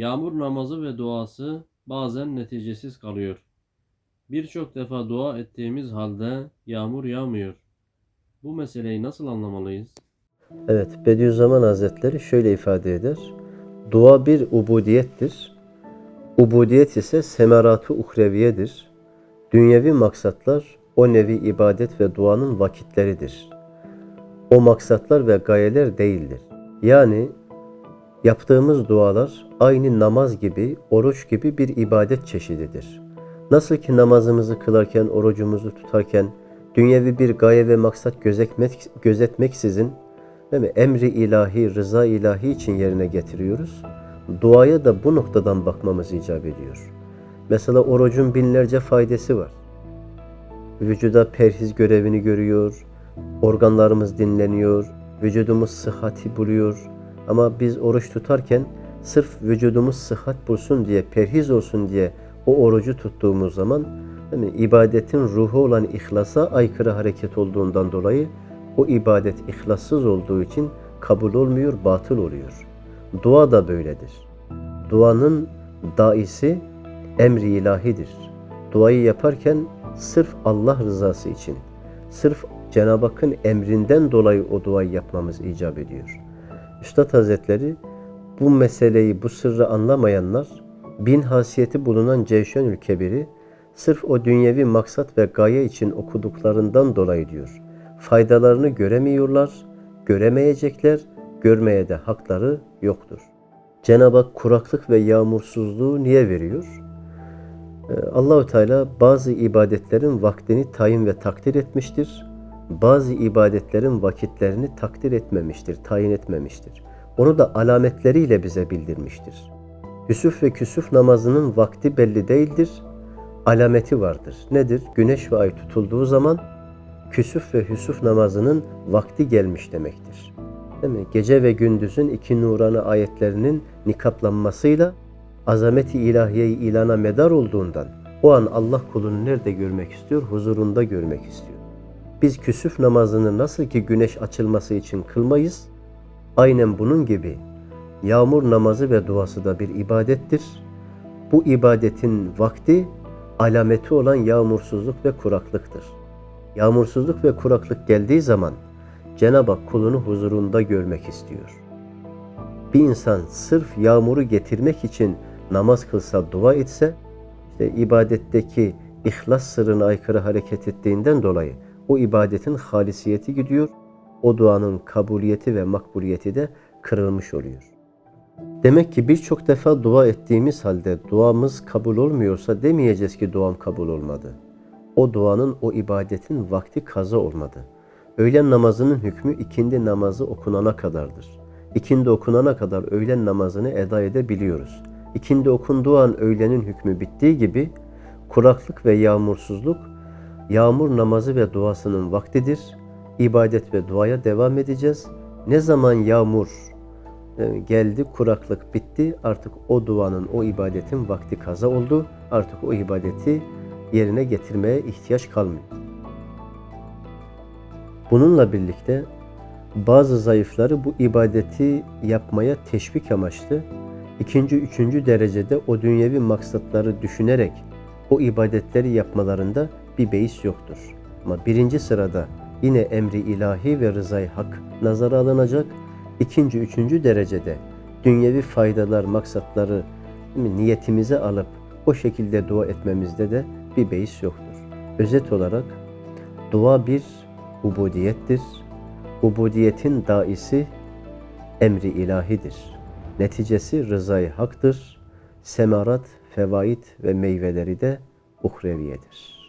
Yağmur namazı ve duası bazen neticesiz kalıyor. Birçok defa dua ettiğimiz halde yağmur yağmıyor. Bu meseleyi nasıl anlamalıyız? Evet, Bediüzzaman Hazretleri şöyle ifade eder. Dua bir ubudiyettir. Ubudiyet ise semeratı uhreviyedir. Dünyevi maksatlar o nevi ibadet ve duanın vakitleridir. O maksatlar ve gayeler değildir. Yani yaptığımız dualar aynı namaz gibi, oruç gibi bir ibadet çeşididir. Nasıl ki namazımızı kılarken, orucumuzu tutarken dünyevi bir gaye ve maksat gözetmek, gözetmeksizin değil mi? emri ilahi, rıza ilahi için yerine getiriyoruz. Duaya da bu noktadan bakmamız icap ediyor. Mesela orucun binlerce faydası var. Vücuda perhiz görevini görüyor, organlarımız dinleniyor, vücudumuz sıhhati buluyor. Ama biz oruç tutarken sırf vücudumuz sıhhat bulsun diye, perhiz olsun diye o orucu tuttuğumuz zaman değil ibadetin ruhu olan ihlasa aykırı hareket olduğundan dolayı o ibadet ihlassız olduğu için kabul olmuyor, batıl oluyor. Dua da böyledir. Duanın daisi emri ilahidir. Duayı yaparken sırf Allah rızası için, sırf Cenab-ı Hakk'ın emrinden dolayı o duayı yapmamız icap ediyor. Üstad Hazretleri bu meseleyi, bu sırrı anlamayanlar bin hasiyeti bulunan Cevşenül Kebir'i sırf o dünyevi maksat ve gaye için okuduklarından dolayı diyor. Faydalarını göremiyorlar, göremeyecekler, görmeye de hakları yoktur. Cenab-ı Hak kuraklık ve yağmursuzluğu niye veriyor? Ee, Allahü Teala bazı ibadetlerin vaktini tayin ve takdir etmiştir. Bazı ibadetlerin vakitlerini takdir etmemiştir, tayin etmemiştir. Onu da alametleriyle bize bildirmiştir. Hüsuf ve küsuf namazının vakti belli değildir. Alameti vardır. Nedir? Güneş ve ay tutulduğu zaman küsuf ve hüsuf namazının vakti gelmiş demektir. Değil mi? Gece ve gündüzün iki nurani ayetlerinin nikaplanmasıyla azameti ilahiyeyi ilana medar olduğundan o an Allah kulunu nerede görmek istiyor? Huzurunda görmek istiyor. Biz küsuf namazını nasıl ki güneş açılması için kılmayız, aynen bunun gibi yağmur namazı ve duası da bir ibadettir. Bu ibadetin vakti alameti olan yağmursuzluk ve kuraklıktır. Yağmursuzluk ve kuraklık geldiği zaman Cenab-ı Hak kulunu huzurunda görmek istiyor. Bir insan sırf yağmuru getirmek için namaz kılsa, dua etse, işte ibadetteki ihlas sırrına aykırı hareket ettiğinden dolayı o ibadetin halisiyeti gidiyor, o duanın kabuliyeti ve makbuliyeti de kırılmış oluyor. Demek ki birçok defa dua ettiğimiz halde duamız kabul olmuyorsa demeyeceğiz ki duam kabul olmadı. O duanın, o ibadetin vakti kaza olmadı. Öğlen namazının hükmü ikindi namazı okunana kadardır. İkindi okunana kadar öğlen namazını eda edebiliyoruz. İkindi okunduğu an öğlenin hükmü bittiği gibi kuraklık ve yağmursuzluk yağmur namazı ve duasının vaktidir. İbadet ve duaya devam edeceğiz. Ne zaman yağmur e, geldi, kuraklık bitti. Artık o duanın, o ibadetin vakti kaza oldu. Artık o ibadeti yerine getirmeye ihtiyaç kalmıyor. Bununla birlikte bazı zayıfları bu ibadeti yapmaya teşvik amaçlı ikinci, üçüncü derecede o dünyevi maksatları düşünerek o ibadetleri yapmalarında bir beis yoktur. Ama birinci sırada yine emri ilahi ve rızayı hak nazara alınacak. İkinci, üçüncü derecede dünyevi faydalar, maksatları niyetimize alıp o şekilde dua etmemizde de bir beis yoktur. Özet olarak dua bir ubudiyettir. Ubudiyetin daisi emri ilahidir. Neticesi rızayı haktır. Semarat, fevaid ve meyveleri de uhreviyedir.